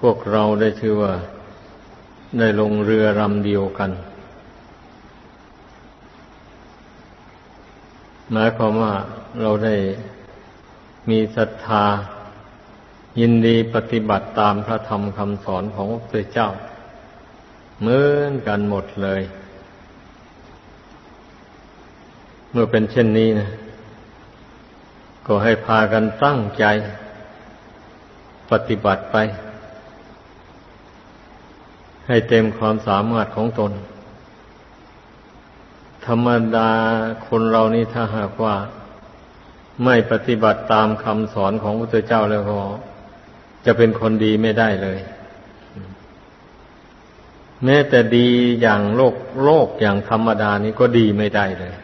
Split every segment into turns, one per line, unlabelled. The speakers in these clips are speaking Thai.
พวกเราได้ชื่อว่า ได้ลงเรือลำเดียวกัน หมายความว่าเราได้มีศรัทธา ยินดีปฏิบัติตามพระธรรมคำสอนของพระพุทธเจ้า เหมือนกันหมดเลย เมื่อเป็นเช่นนี้นะก็ให้พากันตั้งใจ ปฏิบัติไป ให้เต็มความสามารถของตน ธรรมดาคนเรานี่ถ้าหากว่า ไม่ปฏิบัติตามคำสอนของพระเจ้าแล้วก็จะเป็นคนดีไม่ได้เลย แม้แต่ดีอย่างโลกโลกอย่างธรรมดานี้ก็ดีไม่ได้เลย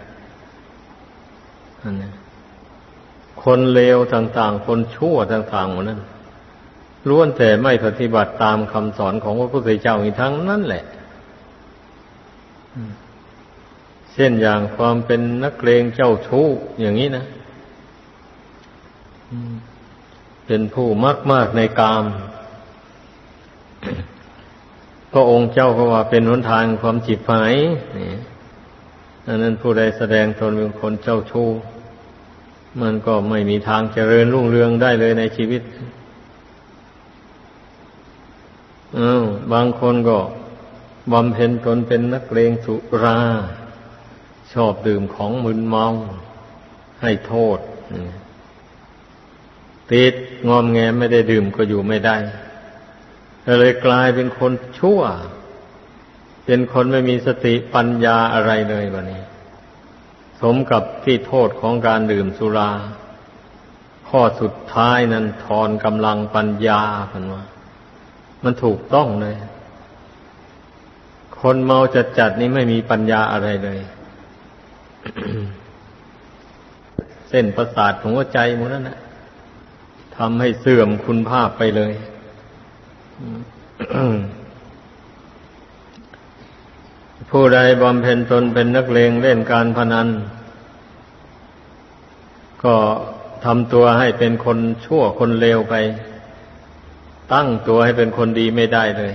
คนเลวต่าง ๆ คนชั่วต่างๆหมดนั้น ล้วนแต่ไม่ปฏิบัติตามคำสอนของพระพุทธเจ้าอีกทั้งนั้นแหละเช่นอย่างความเป็นนักเลงเจ้าชู้อย่างนี้นะเป็นผู้มากมากในกามก็องค์เจ้าก็ว่าเป็นหนทางความจิตหายนี่อันนั้นผู้ใดแสดงตนเป็นคนเจ้าชู้มันก็ไม่มีทางเจริญรุ่งเรืองได้เลยในชีวิต บางคนก็บำเพ็ญตนเป็นนักเลงสุรา ชอบดื่มของมึนเมา ให้โทษติดงอมแงไม่ได้ดื่มก็อยู่ไม่ได้เลยกลายเป็นคนชั่ว เป็นคนไม่มีสติปัญญาอะไรเลยวันนี้ สมกับที่โทษของการดื่มสุรา ข้อสุดท้ายนั้นทอนกำลังปัญญาพันว่า มันถูกต้องเลย คนเมาจัดจัดนี้ไม่มีปัญญาอะไรเลย เส้นประสาทของหัวใจหมดนั่นนะทำให้เสื่อมคุณภาพไปเลยผู้ใดบำเพ็ญตนเป็นนักเลงเล่นการพนัน ก็ทำตัวให้เป็นคนชั่วคนเลวไป ตั้งตัวให้เป็นคนดีไม่ได้เลย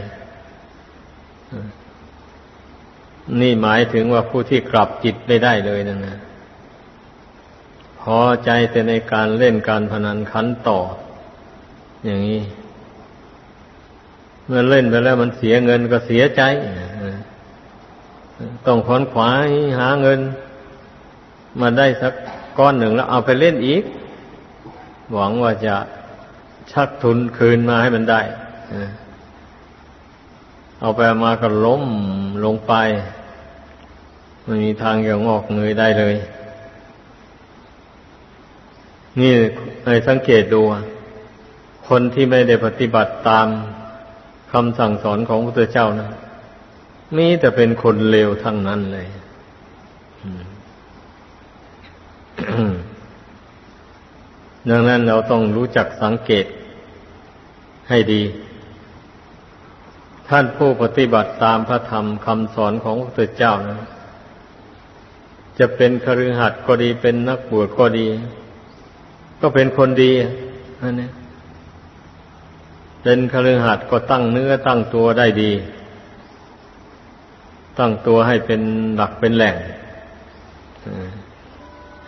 นี่หมายถึงว่าผู้ที่กลับจิตไม่ได้เลยนั่นนะพอใจแต่ในการเล่นการพนันขันต่อ อย่างนี้ เมื่อเล่นไปแล้วมันเสียเงินก็เสียใจ ต้องขอนขวายหาเงิน มาได้สักก้อนหนึ่งแล้วเอาไปเล่นอีก หวังว่าจะ ชักทุนคืนมาให้มันได้เอาไปมาก็ล้มลงไปไม่มีทางจะงอกเงยได้เลย นี่ให้สังเกตดู คนที่ไม่ได้ปฏิบัติตามคำสั่งสอนของพระพุทธเจ้านะมีแต่เป็นคนเลวทั้งนั้นเลยดังนั้นเราต้องรู้จักสังเกต ให้ดี ท่านผู้ปฏิบัติตามพระธรรมคำสอนของพระพุทธเจ้านะจะเป็นคฤหัสถ์ก็ดีเป็นนักบวชก็ดี ก็เป็นคนดีอันนี้เป็นคฤหัสถ์ก็ตั้งเนื้อตั้งตัวได้ดี ตั้งตัวให้เป็นหลักเป็นแหล่ง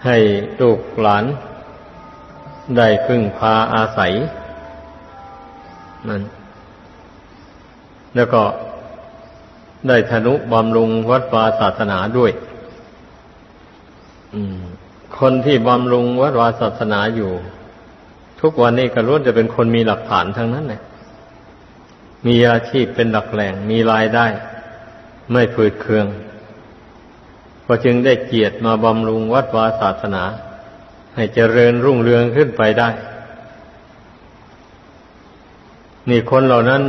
ให้ลูกหลานได้พึ่งพาอาศัย นั่นแล้วก็ได้ธนุบำรุงวัดวาศาสนาด้วยคนที่บำรุงวัดวาศาสนาอยู่ ทุกวันนี้ก็ล้วนจะเป็นคนมีหลักฐานทั้งนั้นเลยมีอาชีพเป็นหลักแหล่ง มีรายได้ ไม่ฝืดเคืองก็จึงได้เกียรติมาบำรุงวัดวาศาสนา ให้เจริญรุ่งเรืองขึ้นไปได้ นี่คนเหล่านั้น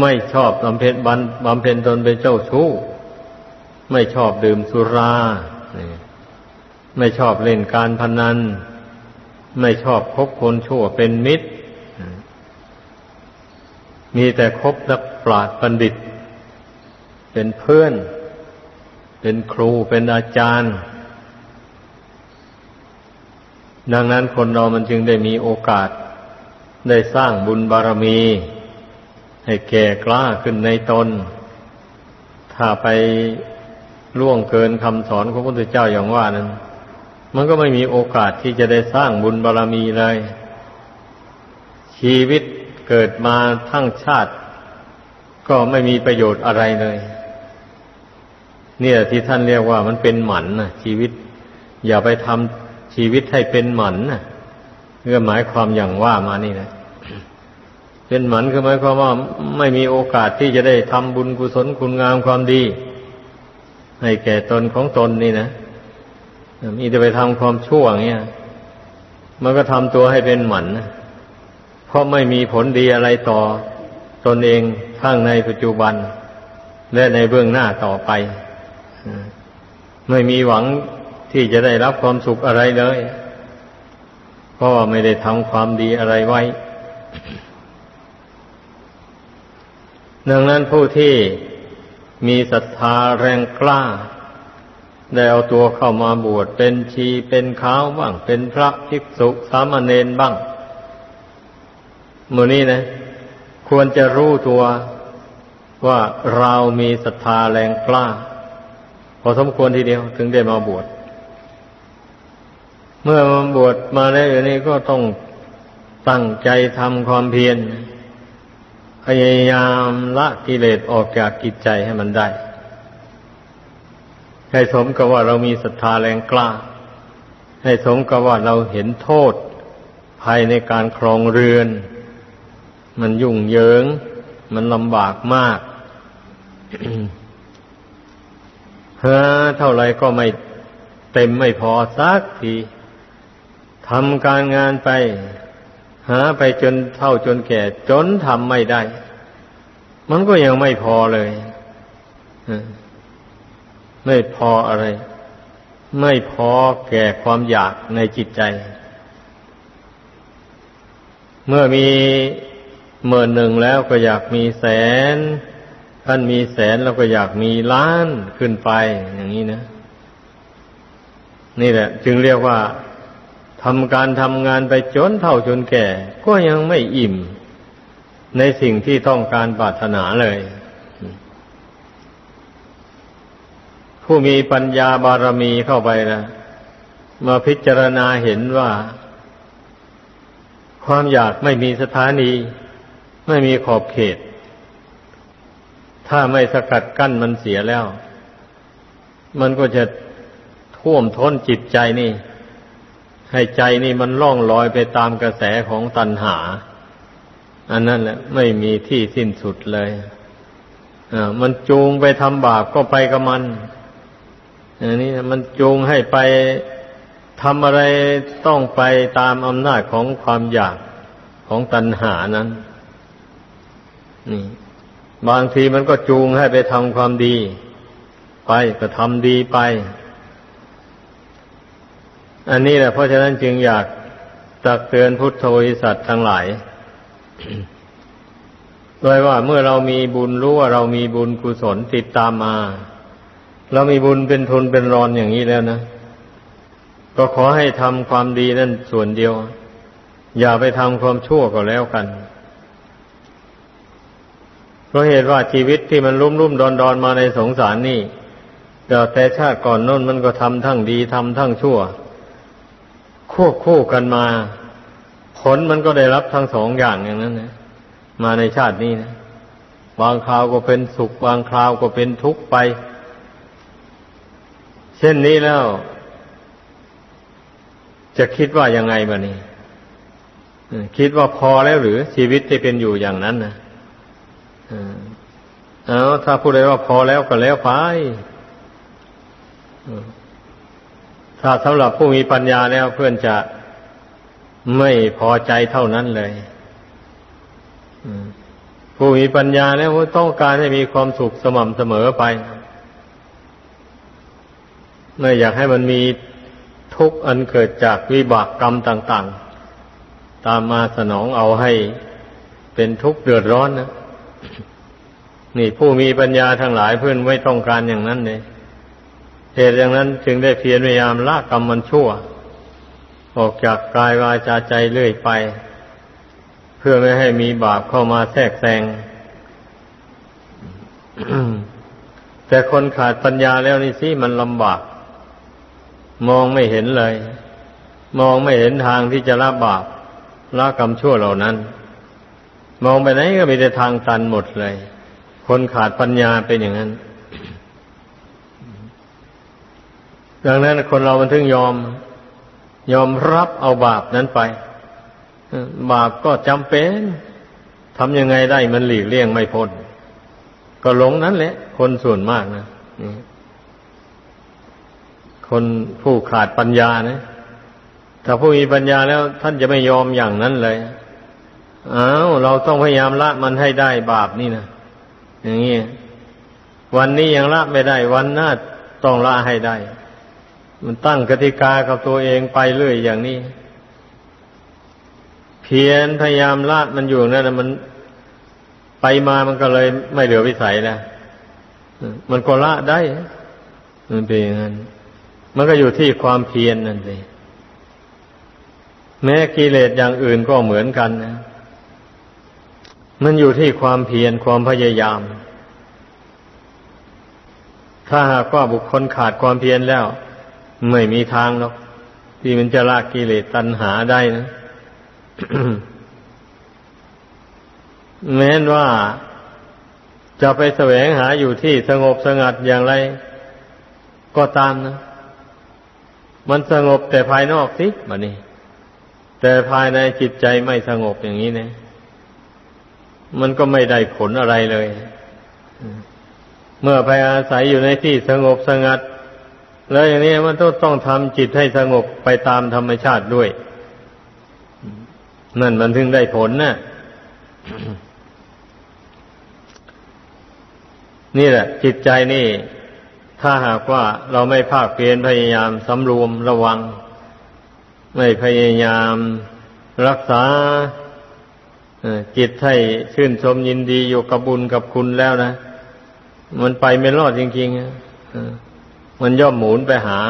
ไม่ชอบบำเพ็ญบันบำเพ็ญตนเป็นเจ้าชู้ ไม่ชอบดื่มสุราไม่ชอบเล่นการพนัน ไม่ชอบคบคนชั่วเป็นมิตร มีแต่คบนักปราชญ์บัณฑิต เป็นเพื่อน เป็นครูเป็นอาจารย์ ดังนั้นคนเรามันจึงได้มีโอกาส ได้สร้างบุญบารมี ให้แก่กล้าขึ้นในตน ถ้าไปล่วงเกินคำสอนของพระพุทธเจ้าอย่างว่านั้น มันก็ไม่มีโอกาสที่จะได้สร้างบุญบารมีเลย ชีวิตเกิดมาทั้งชาติ ก็ไม่มีประโยชน์อะไรเลย เนี่ยที่ท่านเรียกว่ามันเป็นหมันนะชีวิต อย่าไปทำชีวิตให้เป็นหมันนะ เพื่อหมายความอย่างว่ามานี่นะเป็นหมันคือหมายความว่าไม่มีโอกาสที่จะได้ทำบุญกุศลคุณงามความดี ให้แก่ตนของตนนี่นะมีแต่ไปทำความชั่วอย่างเงี้ยมันก็ทำตัวให้เป็นหมันนะเพราะไม่มีผลดีอะไรต่อตนเองทั้งในปัจจุบัน และในเบื้องหน้าต่อไปไม่มีหวังที่จะได้รับความสุขอะไรเลย เพราะว่าไม่ได้ทำความดีอะไรไว้ ดังนั้นผู้ที่มีศรัทธาแรงกล้า ได้เอาตัวเข้ามาบวชเป็นชีเป็นขาวบ้าง เป็นพระภิกษุสามเณรบ้างมือนี้นะ ควรจะรู้ตัวว่าเรามีศรัทธาแรงกล้า พอสมควรทีเดียวถึงได้มาบวช เมื่อมาบวชมาแล้วอย่างนี้ก็ต้องตั้งใจทำความเพียรพยายามละกิเลสออกจากกิจใจให้มันได้ให้สมกับว่าเรามีศรัทธาแรงกล้า ให้สมกับว่าเราเห็นโทษภายในการครองเรือน มันยุ่งเหยิง มันลำบากมากเฮ้อเท่าไรก็ไม่เต็มไม่พอสักที ทำการงานไป หาไปจนเท่าจนแก่ จนทำไม่ได้ มันก็ยังไม่พอเลยไม่พออะไร ไม่พอแก่ความอยากในจิตใจ เมื่อมีเมื่อหนึ่งแล้วก็อยากมีแสนท่านมีแสนแล้วก็อยากมีล้านขึ้นไปอย่างนี้นะ นี่แหละ จึงเรียกว่า ทำการทำงานไปจนเท่าจนแก่ ก็ยังไม่อิ่ม ในสิ่งที่ต้องการปรารถนาเลย ผู้มีปัญญาบารมีเข้าไปนะมาพิจารณาเห็นว่า ความอยากไม่มีสถานี ไม่มีขอบเขต ถ้าไม่สกัดกั้นมันเสียแล้ว มันก็จะท่วมท้นจิตใจนี่ ให้ใจนี่มันล่องลอยไปตามกระแสของตัณหา อันนั้นแหละไม่มีที่สิ้นสุดเลยมันจูงไปทำบาปก็ไปกับมันอันนี้มันจูงให้ไปทำอะไรต้องไปตามอำนาจของความอยากของตัณหานั้น นี่ บางทีมันก็จูงให้ไปทำความดี ไปก็ทำดีไป อันนี้แหละเพราะฉะนั้นจึงอยากตักเตือนพุทธบริษัททั้งหลายโดยว่าเมื่อเรามีบุญรู้ว่าเรามีบุญกุศลติดตามมา เรามีบุญเป็นทุนเป็นรอนอย่างนี้แล้วนะ ก็ขอให้ทำความดีนั่นส่วนเดียว อย่าไปทำความชั่วก็แล้วกัน เพราะเหตุว่าชีวิตที่มันรุ่มรุ่มดอนดอนมาในสงสารนี่แต่ชาติก่อนน้นมันก็ทำทั้งดีทำทั้งชั่ว ควบคู่กันมา ผลมันก็ได้รับทั้งสองอย่างอย่างนั้นนะมาในชาตินี้นะบางคราวก็เป็นสุข บางคราวก็เป็นทุกข์ไป เช่นนี้แล้ว จะคิดว่ายังไงบ้านี้คิดว่าพอแล้วหรือ ชีวิตที่เป็นอยู่อย่างนั้นนะเอาถ้าผู้ใดว่าพอแล้วก็แล้วไป ถ้าสำหรับผู้มีปัญญาแล้วเพื่อนจะไม่พอใจเท่านั้นเลยผู้มีปัญญาแล้วต้องการให้มีความสุขสม่ำเสมอไปไม่อยากให้มันมีทุกข์อันเกิดจากวิบากกรรมต่าง ๆ ตามมาสนองเอาให้เป็นทุกข์เดือดร้อนนะนี่ผู้มีปัญญาทั้งหลายเพื่อนไม่ต้องการอย่างนั้นเลย เหตุอย่างนั้นจึงได้เพียรพยายามละกรรมมันชั่ว ออกจากกายวาจาใจเรื่อยไป เพื่อไม่ให้มีบาปเข้ามาแทรกแซงแต่คนขาดปัญญาแล้วนี่สิมันลำบาก มองไม่เห็นเลย มองไม่เห็นทางที่จะละบาปละกรรมชั่วเหล่านั้น มองไปไหนก็มีแต่ทางตันหมดเลย คนขาดปัญญาเป็นอย่างนั้น ดังนั้นคนเรามันถึงยอม ยอมรับเอาบาปนั้นไป บาปก็จำเป็นทำยังไงได้มันหลีกเลี่ยงไม่พ้นก็หลงนั้นแหละ คนส่วนมากนะคนผู้ขาดปัญญานะ ถ้าผู้มีปัญญาแล้ว ท่านจะไม่ยอมอย่างนั้นเลยอ้าวเราต้องพยายามละมันให้ได้บาปนี่นะอย่างนี้วันนี้ยังละไม่ได้ วันหน้าต้องละให้ได้ มันตั้งกติกากับตัวเองไปเรื่อยอย่างนี้ เพียรพยายามละมันอยู่นั่นนะมันไปมามันก็เลยไม่เหลือวิสัยแล้วมันก็ละได้ มันเป็นอย่างนั้น มันก็อยู่ที่ความเพียรนนั่นเองแม้กิเลสอย่างอื่นก็เหมือนกันนะ มันอยู่ที่ความเพียรความพยายาม ถ้าหากว่าบุคคลขาดความเพียรแล้ว ไม่มีทางหรอก ที่มันจะละกกิเลสตัณหาได้นะแม้นว่าจะไปแสวงหาอยู่ที่สงบสงัดอย่างไร ก็ตามนะ มันสงบแต่ภายนอกสิบันี้ แต่ภายในจิตใจไม่สงบอย่างนี้นะมันก็ไม่ได้ผลอะไรเลย เมื่อไปอาศัยอยู่ในที่สงบสงัด แล้วอย่างนี้มันต้องต้องทำจิตให้สงบไปตามธรรมชาติด้วย นั่นมันถึงได้ผลนะ่ะนี่แหละ จิตใจนี่ ถ้าหากว่าเราไม่ภาคเพียรพยายามสำรวมระวัง ไม่พยายามรักษาจิตให้ชื่นชมยินดีอยู่กับบุญกับคุณแล้วนะ มันไปไม่รอดจริงๆ มันย่อมหมุนไปหา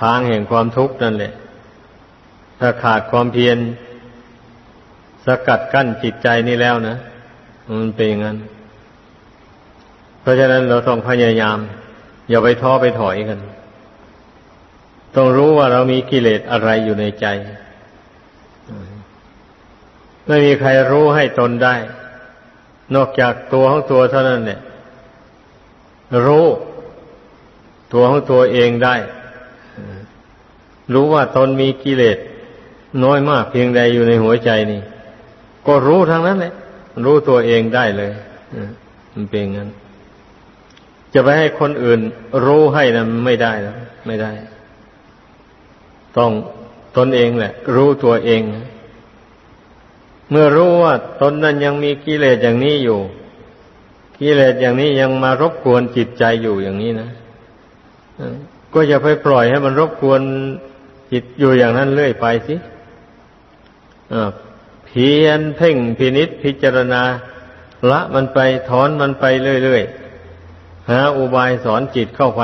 ทางแห่งความทุกข์นั่นแหละ ถ้าขาดความเพียรสกัดกั้นจิตใจนี่แล้วนะ มันเป็นอย่างนั้น เพราะฉะนั้นเราต้องพยายาม อย่าไปท้อไปถอยกัน ต้องรู้ว่าเรามีกิเลสอะไรอยู่ในใจ ไม่มีใครรู้ให้ตนได้ นอกจากตัวของตัวเท่านั้นเนี่ย รู้ ตัวของตัวเองได้ รู้ว่าตนมีกิเลสน้อยมากเพียงใดอยู่ในหัวใจนี่ ก็รู้ทั้งนั้นแหละรู้ตัวเองได้เลยมันเป็นงั้น จะไปให้คนอื่น รู้ให้นะไม่ได้แล้วไม่ได้ ต้องตนเองแหละ รู้ตัวเอง เมื่อรู้ว่าตนนั้นยังมีกิเลสอย่างนี้อยู่กิเลสอย่างนี้ยังมารบกวนจิตใจอยู่อย่างนี้นะ ก็อย่าไปปล่อยให้มันรบกวนจิตอยู่อย่างนั้นเรื่อยไปสิเพียนเพ่งพินิษพิจารณา ละมันไปถอนมันไปเรื่อยๆหาอุบายสอนจิตเข้าไป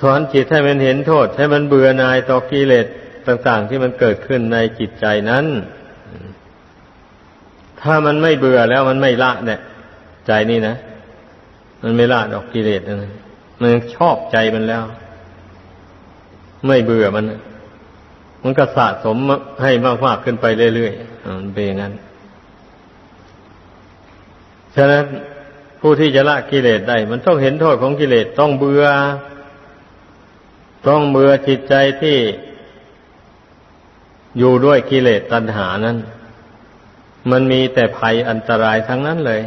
สอนจิตให้มันเห็นโทษ ให้มันเบื่อหน่ายต่อกิเลสต่าง ๆ ที่มันเกิดขึ้นในจิตใจนั้น ถ้ามันไม่เบื่อแล้วมันไม่ละเนี่ย ใจนี่นะ มันไม่ละดอกกิเลสนะมันชอบใจมันแล้ว ไม่เบื่อมัน มันก็สะสมให้มากๆขึ้นไปเรื่อยๆมันเป็นอย่างนั้น ฉะนั้นผู้ที่จะละกิเลสได้ มันต้องเห็นโทษของกิเลสต้องเบื่อ ต้องเบื่อจิตใจที่อยู่ด้วยกิเลสตัณหานั้น มันมีแต่ภัยอันตรายทั้งนั้นเลย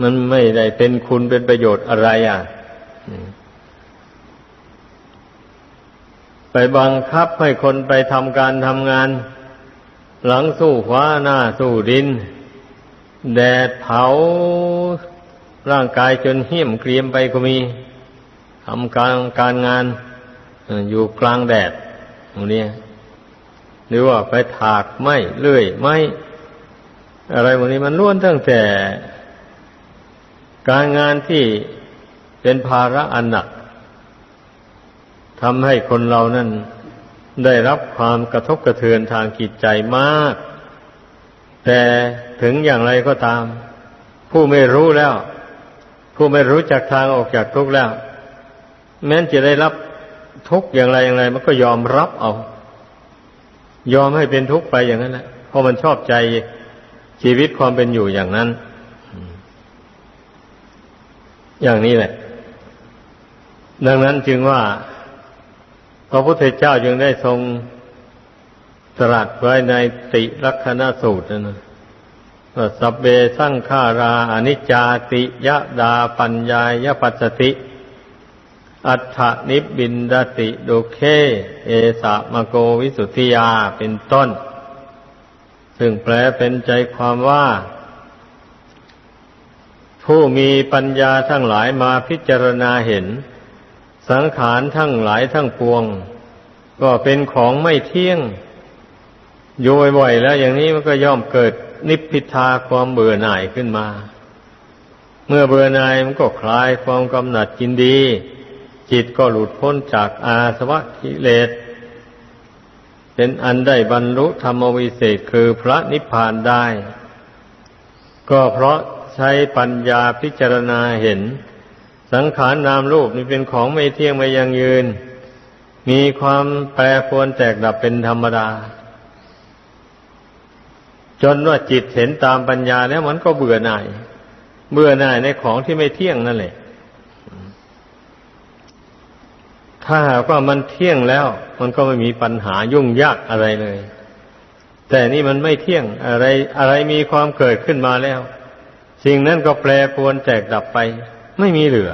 มันไม่ได้เป็นคุณเป็นประโยชน์อะไรอะไปบังคับให้คนไปทำการทำงาน หลังสู้ฟ้าหน้าสู้ดิน แดดเผาร่างกายจนเหี้ยมเกรียมไปก็มีทำการการงานอยู่กลางแดดตรงนี้หรือว่าไปถากไม้เลื่อยไม้อะไรพวกนี้มันล้วนตั้งแต่ การงานที่เป็นภาระอันหนักทำให้คนเรานั้นได้รับความกระทบกระเทือนทางจิตใจมาก แต่ถึงอย่างไรก็ตาม ผู้ไม่รู้แล้ว ผู้ไม่รู้จักทางออกจากทุกข์แล้ว แม้จะได้รับทุกข์อย่างไรอย่างไร มันก็ยอมรับเอา ยอมให้เป็นทุกข์ไปอย่างนั้นแหละเพราะมันชอบใจชีวิตความเป็นอยู่อย่างนั้น อย่างนี้แหละ ดังนั้นจึงว่า พระพุทธเจ้าจึงได้ทรงตรัสไว้ในติลักษณสูตรนะว่าสัพเบสังขาราอนิจจาติยะดาปัญญายปัสสติ อัฏฐนิบินดติโดเค เอสะมโกวิสุทธิยาเป็นต้น ซึ่งแปลเป็นใจความว่า ผู้มีปัญญาทั้งหลายมาพิจารณาเห็น สังขารทั้งหลายทั้งปวง ก็เป็นของไม่เที่ยงอยู่บ่อยๆแล้วอย่างนี้มันก็ย่อมเกิดนิพพิทาความเบื่อหน่ายขึ้นมา เมื่อเบื่อหน่ายมันก็คลายความกำหนัดกินดี จิตก็หลุดพ้นจากอาสวะกิเลส เป็นอันได้บรรลุธรรมวิเศษคือพระนิพพานได้ ก็เพราะ ใช้ปัญญาพิจารณาเห็น สังขารนนามรูปนี่เป็นของไม่เที่ยงไม่ยังยืน มีความแปรปรวนแตกดับเป็นธรรมดา จนว่าจิตเห็นตามปัญญาแล้วมันก็เบื่อหน่าย เบื่อหน่ายในของที่ไม่เที่ยงนั่นแหละ ถ้าหากว่ามันเที่ยงแล้ว มันก็ไม่มีปัญหายุ่งยากอะไรเลยแต่นี่มันไม่เที่ยงอะไรอะไรมีความเกิดขึ้นมาแล้ว สิ่งนั้นก็แปรปรวนแตกดับไป ไม่มีเหลือ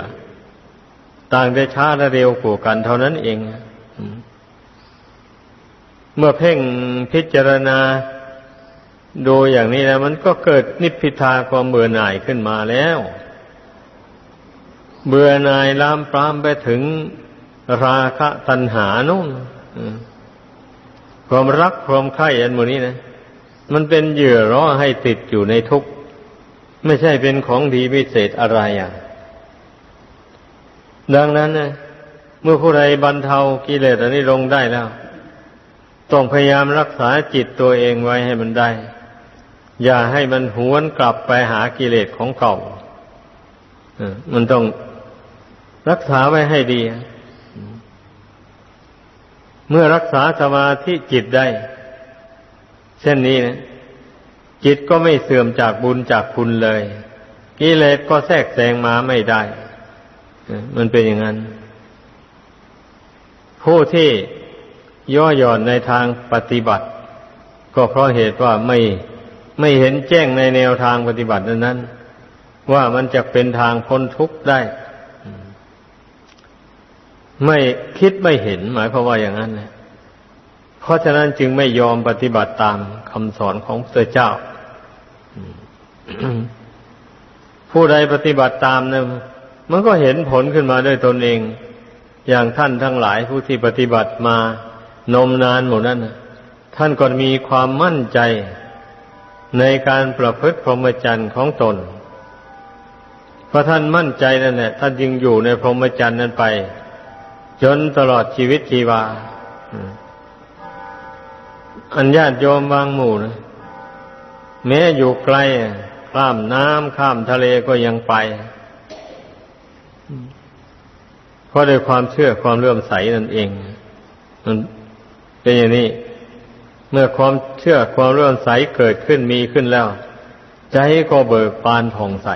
ต่างแต่ช้าและเร็วกว่ากันเท่านั้นเอง เมื่อเพ่งพิจารณาดูอย่างนี้แล้วมันก็เกิดนิพพิทาความเบื่อหน่ายขึ้นมาแล้ว เบื่อหน่ายลามปรามไปถึงราคะตัณหานุ่นความรักความใคร่อันโมนี้นะ มันเป็นเหยื่อร้อให้ติดอยู่ในทุกข์ ไม่ใช่เป็นของดีพิเศษอะไรอะ ดังนั้นนะเมื่อผู้ใดบรรเทากิเลสอันนี้ลงได้แล้ว ต้องพยายามรักษาจิตตัวเองไว้ให้มันได้ อย่าให้มันหวนกลับไปหากิเลสของเก่ามันต้องรักษาไว้ให้ดี เมื่อรักษาสมาธิจิตได้ เช่นนี้นะ จิตก็ไม่เสื่อมจากบุญจากคุณเลยกิเลสก็แทรกแซงมาไม่ได้ มันเป็นอย่างนั้น ผู้ที่ย่อหย่อนในทางปฏิบัติ ก็เพราะเหตุว่าไม่ไม่เห็นแจ้งในแนวทางปฏิบัตินั้น ว่ามันจะเป็นทางพ้นทุกข์ได้ ไม่คิดไม่เห็นหมายความว่าอย่างนั้นเลยเพราะฉะนั้นจึงไม่ยอมปฏิบัติตามคำสอนของพระเจ้า ผู้ใดปฏิบัติตามเนี่ยมันก็เห็นผลขึ้นมาด้วยตนเอง อย่างท่านทั้งหลายผู้ที่ปฏิบัติมานมนานหมดนั้นท่านก็มีความมั่นใจในการประพฤติพรหมจรรย์ของตน เพราะท่านมั่นใจนั่นแหละท่านจึงอยู่ในพรหมจรรย์นั้นไป จนตลอดชีวิตชีวา อันญาติโยมบางหมู่นะแม้อยู่ไกล ข้ามน้ำข้ามทะเลก็ยังไปเพราะด้วยความเชื่อความเลื่อมใสนั่นเองมันเป็นอย่างนี้ เมื่อความเชื่อความเรื่อมใสเกิดขึ้นมีขึ้นแล้ว ใจก็เบิกบานผ่องใส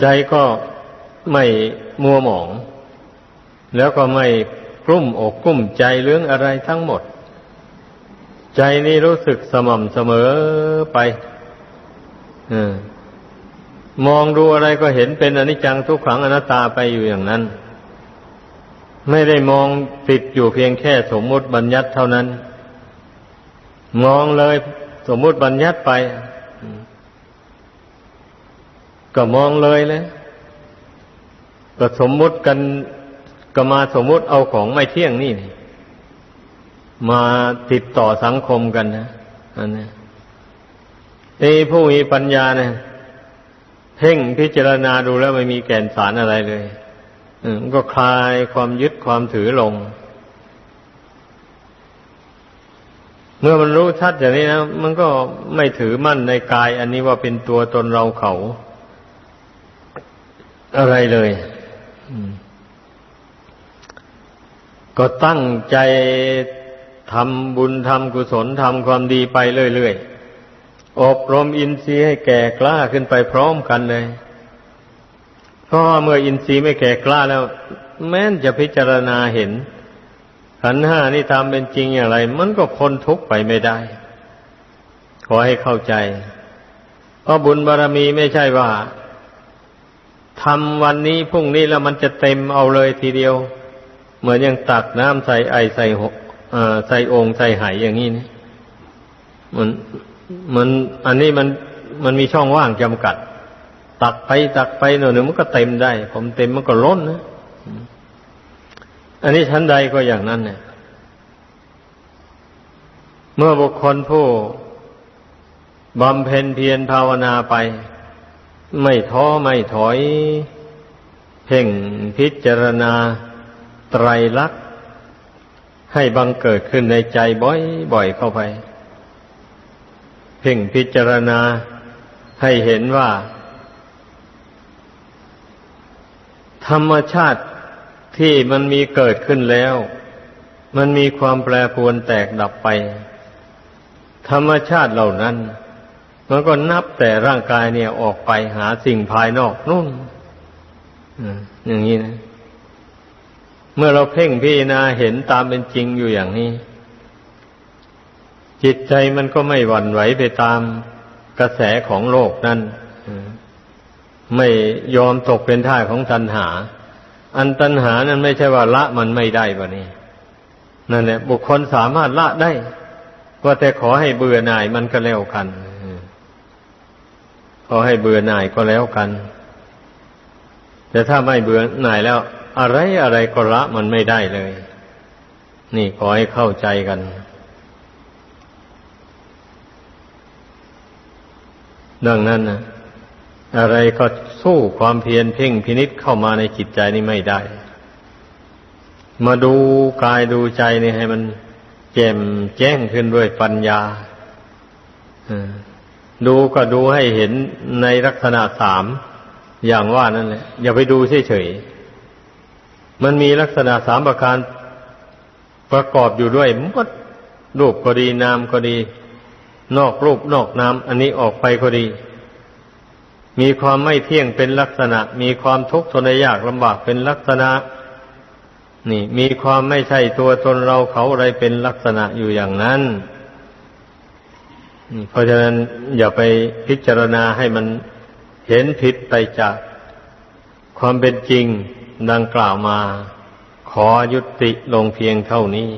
ใจก็ไม่มัวหมอง แล้วก็ไม่กลุ้มอกกลุ้มใจเรื่องอะไรทั้งหมด ใจนี่รู้สึกสม่ำเสมอไปอมองดูอะไรก็เห็นเป็นอนิจจังทุกขังอนัตตาไปอยู่อย่างนั้น ไม่ได้มองติดอยู่เพียงแค่สมมติบัญญัติเท่านั้น มองเลยสมมติบัญญัติไป ก็มองเลยเลยก็สมมุติกันก็มาสมมุติเอาของไม่เที่ยงนี่ มาติดต่อสังคมกันนะอันนี้ไอ้ผู้มีปัญญาเนี่ยเพ่งพิจารณาดูแล้วไม่มีแก่นสารอะไรเลยก็คลายความยึดความถือลง เมื่อมันรู้ชัดอย่างนี้นะมันก็ไม่ถือมั่นในกาย อันนี้ว่าเป็นตัวตนเราเขาอะไรเลยก็ตั้งใจ ทำบุญทำกุศลทำความดีไปเรื่อยๆ อบรมอินทรีย์ให้แก่กล้าขึ้นไปพร้อมกันเลย เพราะว่าเมื่ออินทรีย์ไม่แก่กล้าแล้ว แม้นจะพิจารณาเห็นขันห้านี่ตามเป็นจริงอย่างไร มันก็พ้นทุกข์ไปไม่ได้ ขอให้เข้าใจ เพราะบุญบารรมีไม่ใช่ว่าทำวันนี้พรุ่งนี้แล้วมันจะเต็มเอาเลยทีเดียว เหมือนอย่างตักน้ำใส่ไอใส่หก ใส่องค์ใส่ไหอย่างนี้นี่มันมันอันนี้มันมันมีช่องว่างจำกัด ตักไปตักไปหน่อยหนึ่งมันก็เต็มได้ ผมเต็มมันก็ล้นนะอันนี้ชั้นใดก็อย่างนั้นเนี่ย เมื่อบุคคลผู้บำเพ็ญเพียรภาวนาไป ไม่ท้อไม่ถอย เพ่งพิจารณาไตรลักษณ ให้บังเกิดขึ้นในใจบ่อยๆเข้าไป เพ่งพิจารณาให้เห็นว่า ธรรมชาติที่มันมีเกิดขึ้นแล้ว มันมีความแปรปรวนแตกดับไป ธรรมชาติเหล่านั้น มันก็นับแต่ร่างกายเนี่ยออกไปหาสิ่งภายนอกนู่นอย่างนี้นะ เมื่อเราเพ่งพิจารณาเห็นตามเป็นจริงอยู่อย่างนี้ จิตใจมันก็ไม่หวั่นไหวไปตามกระแสของโลกนั้นไม่ยอมตกเป็นท่าของตัณหา อันตัณหานั้นไม่ใช่ว่าละมันไม่ได้บะนี่นั่นแหละบุคคลสามารถละได้ ก็แต่ขอให้เบื่อหน่ายมันก็แล้วกันขอให้เบื่อหน่ายก็แล้วกัน แต่ถ้าไม่เบื่อหน่ายแล้ว อะไรอะไรก็ละมันไม่ได้เลย นี่ขอให้เข้าใจกัน ดังนั้นนะอะไรก็สู้ความเพียรเพ่งพินิษเข้ามาในจิตใจนี่ไม่ได้ มาดูกายดูใจนี่ให้มันแจ่มแจ้งขึ้นด้วยปัญญาดูก็ดูให้เห็นในลักษณะสามอย่างว่านั่นแหละ อย่าไปดูเฉยๆ มันมีลักษณะสามประการประกอบอยู่ด้วยมดรูปก็ดีนามก็ดี นอกรูปนอกนามอันนี้ออกไปก็ดี มีความไม่เที่ยงเป็นลักษณะ มีความทุกข์ทนยากลำบากเป็นลักษณะ นี่ มีความไม่ใช่ตัวตนเราเขาอะไรเป็นลักษณะอยู่อย่างนั้นเพราะฉะนั้นอย่าไปพิจารณาให้มันเห็นผิดไปจากความเป็นจริง ดังกล่าวมา ขอยุติลงเพียงเท่านี้